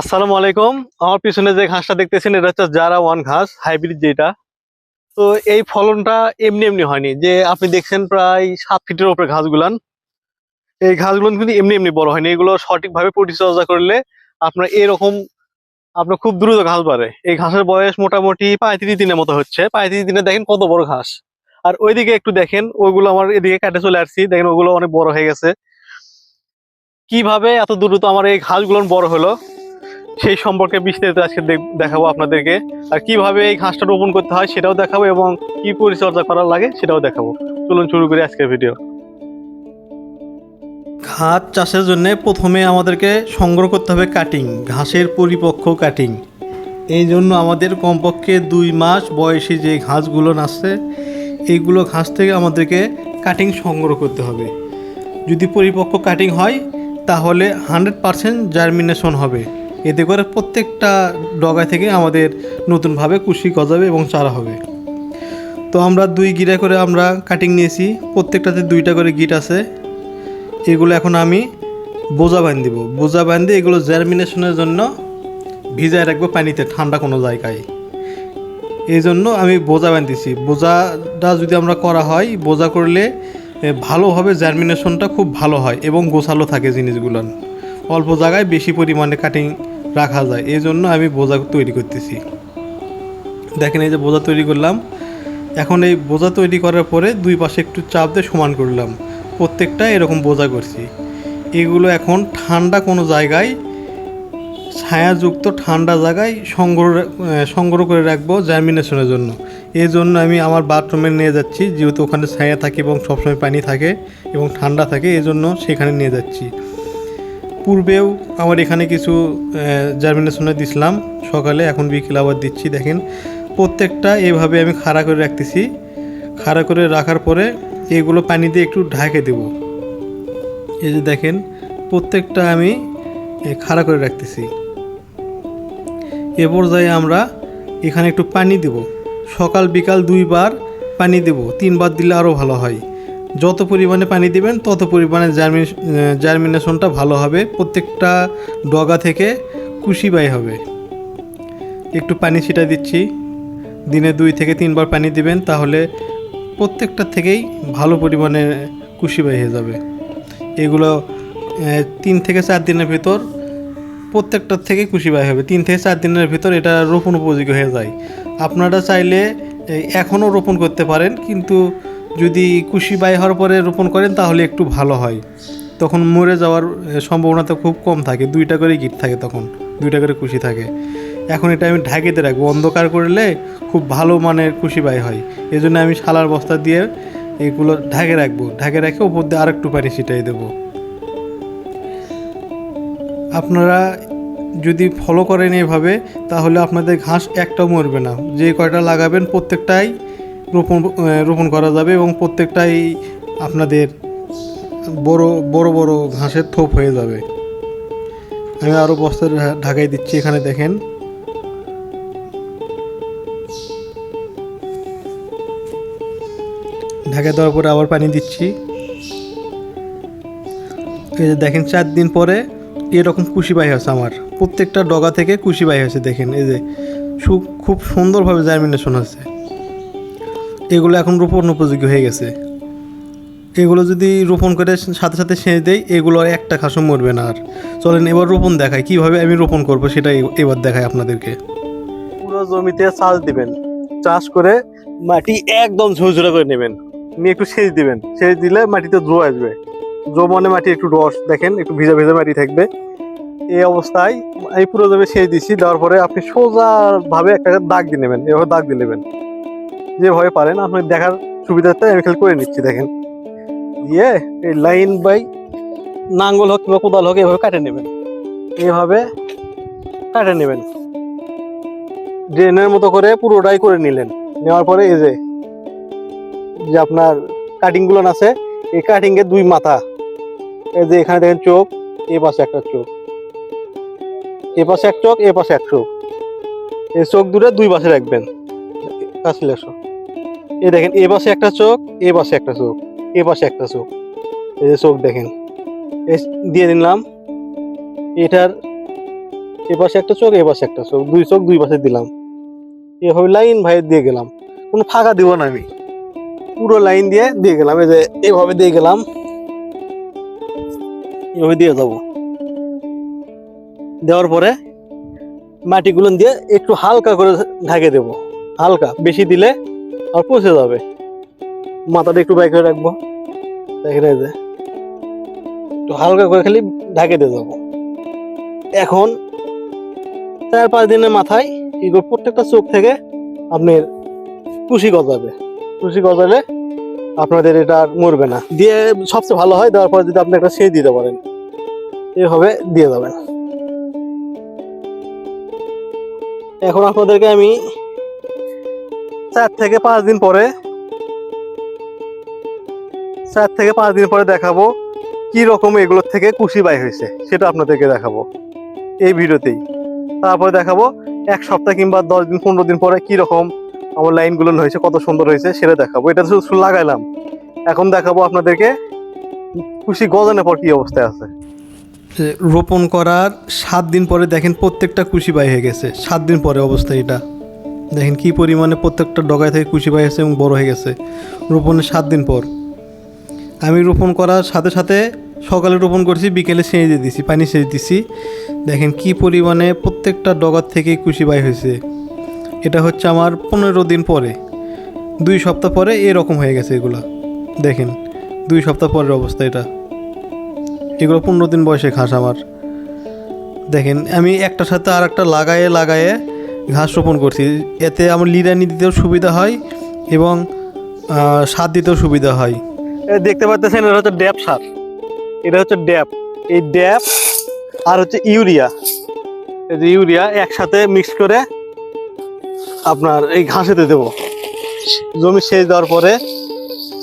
আসসালামু আলাইকুম। আমার পিছনে যে ঘাসটা দেখতেছেন, এটা হচ্ছে জারা ওয়ান ঘাস হাইব্রিড যেটা। তো এই ফলনটা এমনি এমনি হয়নি। যে আপনি দেখছেন প্রায় সাত ফিটের উপরে ঘাসগুলান। এই ঘাসগুলো কিন্তু এমনি এমনি বড় হয়নি। এগুলো সঠিকভাবে পরিচর্যা করলে আপনার এরকম, আপনার খুব দ্রুত ঘাস বাড়ে। এই ঘাসের বয়স মোটামুটি পঁয়ত্রিশ দিনের মতো হচ্ছে। পঁয়ত্রিশ দিনে দেখেন কত বড় ঘাস। আর ওইদিকে একটু দেখেন, ওইগুলো আমার এদিকে কাটে চলে আসছি। দেখেন ওগুলো অনেক বড় হয়ে গেছে। কীভাবে এত দ্রুত আমার এই ঘাসগুলো বড় হলো? সেই সম্পর্কে বিস্তারিত আজকে দেখাবো আপনাদেরকে। আর কীভাবে এই ঘাসটা রোপণ করতে হয় সেটাও দেখাবো এবং কি পরিচর্যা করার লাগে সেটাও দেখাবো। চলুন শুরু করি আজকের ভিডিও। ঘাস চাষের জন্য প্রথমে আমাদেরকে সংগ্রহ করতে হবে কাটিং ঘাসের পরিপক্ক কাটিং এই জন্য আমাদের কমপক্ষে দুই মাস বয়সী যে ঘাসগুলো নাচছে এইগুলো ঘাস থেকে আমাদেরকে কাটিং সংগ্রহ করতে হবে। যদি পরিপক্ক কাটিং হয়, তাহলে হান্ড্রেড পারসেন্ট জার্মিনেশন হবে। এতে করে প্রত্যেকটা ডগা থেকে আমাদের নতুনভাবে কুশি গজাবে এবং চারা হবে। তো আমরা দুই গিরা করে আমরা কাটিং নিয়েছি। প্রত্যেকটাতে দুইটা করে গিট আছে। এগুলো এখন আমি বোঝা বাঁধ দিব। বোঝা বাঁধে এগুলো জার্মিনেশনের জন্য ভিজায় রাখব পানিতে ঠান্ডা কোনো জায়গায়। এই জন্য আমি বোঝা বাঁধতেছি বোঝাটা যদি আমরা করা হয় বোঝা করলে ভালোভাবে জার্মিনেশনটা খুব ভালো হয় এবং গোছালো থাকে জিনিসগুলো। অল্প জায়গায় বেশি পরিমাণে কাটিং রাখা যায়। এই জন্য আমি বোঝা তৈরি করতেছি। দেখেন এই যে বোঝা তৈরি করলাম। এখন এই বোঝা তৈরি করার পরে দুই পাশে একটু চাপ দিয়ে সমান করলাম। প্রত্যেকটা এরকম বোঝা করছি। এগুলো এখন ঠান্ডা কোনো জায়গায়, ছায়াযুক্ত ঠান্ডা জায়গায় সংগ্রহ সংগ্রহ করে রাখব জার্মিনেশনের জন্য। এই জন্য আমি আমার বাথরুমে নিয়ে যাচ্ছি, যেহেতু ওখানে ছায়া থাকে এবং সবসময় পানি থাকে এবং ঠান্ডা থাকে, এই জন্য সেখানে নিয়ে যাচ্ছি। পূর্বেও আমার এখানে কিছু জার্মিনেশনে দিছিলাম। সকালে এখন বিকেল আবার দিচ্ছি, দেখেন। প্রত্যেকটা এভাবে আমি খাড়া করে রাখতেছি। খাড়া করে রাখার পরে এগুলো পানি দিয়ে একটু ঢাকে দেব। এই যে দেখেন, প্রত্যেকটা আমি খাড়া করে রাখতেছি। এ পর্যায়ে আমরা এখানে একটু পানি দেব। সকাল বিকাল দুইবার পানি দেব। তিনবার দিলে আরও ভালো হয়। যত পরিমাণে পানি দিবেন, তত পরিমাণে জার্মি জার্মিনেশনটা ভালো হবে। প্রত্যেকটা ডগা থেকে কুশি বাই হবে। একটু পানি ছিটা দিচ্ছি। দিনে দুই থেকে তিনবার পানি দিবেন, তাহলে প্রত্যেকটা থেকেই ভালো পরিমাণে কুশি বাই হয়ে যাবে। এগুলো তিন থেকে চার দিনের ভিতর প্রত্যেকটার থেকে কুশি বাই হবে। তিন থেকে চার দিনের ভিতর এটা রোপণ উপযোগী হয়ে যায়। আপনারা চাইলে এখনও রোপণ করতে পারেন, কিন্তু যদি কুশি বাই হওয়ার পরে রোপণ করেন, তাহলে একটু ভালো হয়। তখন মরে যাওয়ার সম্ভাবনা তো খুব কম থাকে। দুইটা করে গিট থাকে তখন, দুইটা করে কুশি থাকে। এখন এটা আমি ঢাকিতে রাখব। অন্ধকার করলে খুব ভালো মানের কুশি বাই হয়। এই জন্য আমি শালার বস্তা দিয়ে এগুলো ঢাকে রাখব। ঢাকে রেখে উপর দিয়ে আর একটু পানি ছিটাই দেবো। আপনারা যদি ফলো করেন এভাবে, তাহলে আপনাদের ঘাস একটাও মরবে না। যে কয়টা লাগাবেন প্রত্যেকটাই রোপণ রোপণ করা যাবে এবং প্রত্যেকটাই আপনাদের বড় বড় বড় ঘাসের থোপ হয়ে যাবে। আমি আরও বস্তা ঢাকাই দিচ্ছি, এখানে দেখেন। ঢাকা দেওয়ার পরে আবার পানি দিচ্ছি। এই যে দেখেন, চার দিন পরে এরকম কুশি বাই হয়েছে আমার। প্রত্যেকটা ডগা থেকে কুশি বাই হয়েছে, দেখেন, এই যে খুব সুন্দরভাবে জার্মিনেশন হচ্ছে এগুলো এখন রোপণ উপযোগী হয়ে গেছে। এগুলো যদি রোপণ করে সাথে সাথে সেচ দেয় এগুলো আর একটা ঘাসও মরবে না আর। চলেন এবার রোপণ দেখাই, কীভাবে আমি রোপণ করব সেটা এবার দেখাই আপনাদেরকে। পুরো জমিতে চাষ দিবেন। চাষ করে মাটি একদম ঝুরঝুরা করে নেবেন। নিয়ে একটু সেচ দিবেন। সেচ দিলে মাটিতে দ্রো আসবে। জমনে মাটি একটু রস, দেখেন, একটু ভিজা ভিজা মাটি থাকবে। এই অবস্থায় এই পুরো জমি সেচ দিচ্ছি দেওয়ার পরে আপনি সোজাভাবে একটা দাগ দিয়ে নেবেন, এভাবে দাগ দিয়ে নেবেন। যেভাবে পারেন আপনি দেখার সুবিধাতে আমি খেয়াল করে নিচ্ছি, দেখেন। দিয়ে এই লাইন বাই নাঙ্গল হোক কিংবা কোদাল হোক এভাবে কাটে নেবেন। এইভাবে কাটে নেবেন। ড্রেনের মতো করে পুরোটাই করে নিলেন। নেওয়ার পরে এই যে যে আপনার কাটিংগুলো আছে, এই কাটিং এর দুই মাথা। এই যে এখানে দেখেন চোখ, এ পাশে একটা চোখ। এ পাশে এক চোখ, এ পাশে এক চোখ। এই চোখ দুটো দুই পাশে রাখবেন। কাছে এসো এই দেখেন, এ পাশে একটা চোখ, এ পাশে একটা চোখ, এ পাশে একটা চোখ। এই যে চোখ দেখেন দিয়ে দিলাম এটার এ পাশে একটা চোখ, এ পাশে একটা চোখ, দুই চোখ দুই পাশে দিলাম। এভাবে লাইন ভাই দিয়ে গেলাম, কোনো ফাঁকা দিব না আমি। পুরো লাইন দিয়ে দিয়ে গেলাম, এই যে এভাবে দিয়ে গেলাম, এভাবে দিয়ে যাব। দেওয়ার পরে মাটিগুলো দিয়ে একটু হালকা করে ঢাকে দেবো, হালকা, বেশি দিলে আর পচে যাবে। মাথাটা একটু বাইক করে রাখব। এই যে। একটু হালকা করে খালি ঢাকে দিয়ে যাব এখন চার পাঁচ দিনের মাথায় এগুলো প্রত্যেকটা চোখ থেকে আপনার কুশি গজাবে। কুশি গজালে আপনাদের এটা আর মরবে না। দিয়ে সবচেয়ে ভালো হয়, দেওয়ার পরে যদি আপনি একটা সেচ দিতে পারেন। এভাবে দিয়ে যাবেন এখন আপনাদেরকে আমি চার থেকে পাঁচ দিন পরে, চার থেকে পাঁচ দিন পরে দেখাবো কি রকম এগুলোর থেকে কুশি বাই হয়েছে, সেটা আপনাদেরকে দেখাবো এই ভিডিওতেই। তারপরে দেখাবো এক সপ্তাহ কিংবা দশ দিন, পনেরো দিন পরে কি রকম আমার লাইনগুলো হয়েছে, কত সুন্দর হয়েছে, সেটা দেখাবো। এটা শুধু শুধু লাগাইলাম। এখন দেখাবো আপনাদেরকে কুশি গজানোর পর কি অবস্থায় আছে। রোপণ করার সাত দিন পরে দেখেন প্রত্যেকটা কুশি বাই হয়ে গেছে, সাত দিন পরে অবস্থা এটা। দেখেন কি পরিমাণে প্রত্যেকটা ডগায় থেকে বাই হয়েছে এবং বড় হয়ে গেছে। রোপণের সাত দিন পর। আমি রোপণ করার সাথে সাথে সকালে রোপণ করছি, বিকেলে সেঁচে দিয়ে দিছি, পানি সেঁচে দিছি। দেখেন কি পরিমাণে প্রত্যেকটা ডগার থেকে কুশি বাই হয়েছে। এটা হচ্ছে আমার পনেরো দিন পরে। দুই সপ্তাহ পরে এরকম হয়ে গেছে এগুলো। দেখেন, দুই সপ্তাহ পরের অবস্থা এটা। এগুলো পনেরো দিন বয়সে ঘাস আমার। দেখেন, আমি একটার সাথে আর একটা লাগায়ে লাগায়ে ঘাস রোপণ করছি। এতে আমার লিরানি দিতেও সুবিধা হয় এবং সার দিতেও সুবিধা হয়। দেখতে পাচ্ছেন, এটা হচ্ছে ড্যাপ সার। এটা হচ্ছে ড্যাপ এই ড্যাপ আর হচ্ছে ইউরিয়া। এই যে ইউরিয়া একসাথে মিক্স করে আপনার এই ঘাসেতে দেবো। জমি সেচ দেওয়ার পরে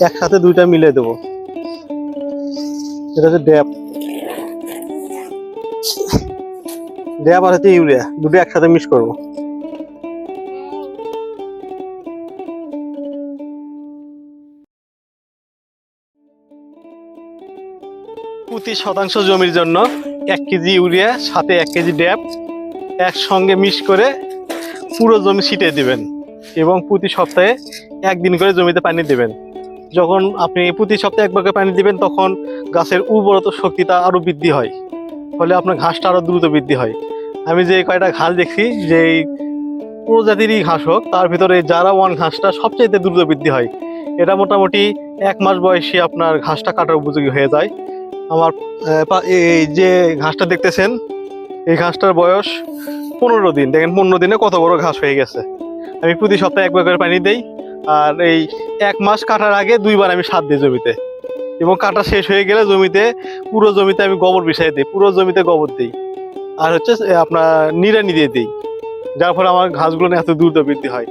একসাথে দুইটা মিলে দেবো। এটা হচ্ছে ড্যাপ ড্যাপ আর হচ্ছে ইউরিয়া, দুটো একসাথে মিক্স করব। প্রতি শতাংশ জমির জন্য এক কেজি ইউরিয়া, সাথে এক কেজি ড্যাপ একসঙ্গে মিক্স করে পুরো জমি ছিটিয়ে দিবেন এবং প্রতি সপ্তাহে একদিন করে জমিতে পানি দেবেন। যখন আপনি প্রতি সপ্তাহে একবার পানি দিবেন, তখন গাছের উর্বরতা শক্তিটা আরও বৃদ্ধি হয়, ফলে আপনার ঘাসটা আরও দ্রুত বৃদ্ধি হয়। আমি যে কয়টা ঘাস দেখছি, যে প্রজাতিরই ঘাস হোক, তার ভিতরে যারা ওয়ান ঘাসটা সবচেয়ে দ্রুত বৃদ্ধি হয়, এটা মোটামুটি এক মাস বয়সে আপনার ঘাসটা কাটার উপযোগী হয়ে যায়। আমার এই যে ঘাসটা দেখতেছেন, এই ঘাসটার বয়স পনেরো দিন। দেখেন, পনেরো দিনে কত বড় ঘাস হয়ে গেছে। আমি প্রতি সপ্তাহে একবার করে পানি দেই। আর এই এক মাস কাটার আগে দুইবার আমি সার দিই জমিতে। এবং কাটা শেষ হয়ে গেলে জমিতে, পুরো জমিতে আমি গোবর বিষয় দিই। পুরো জমিতে গোবর দিই। আর হচ্ছে আপনার নিড়ানি দিয়ে দিই। যার ফলে আমার ঘাসগুলো এত দ্রুত বৃদ্ধি হয়।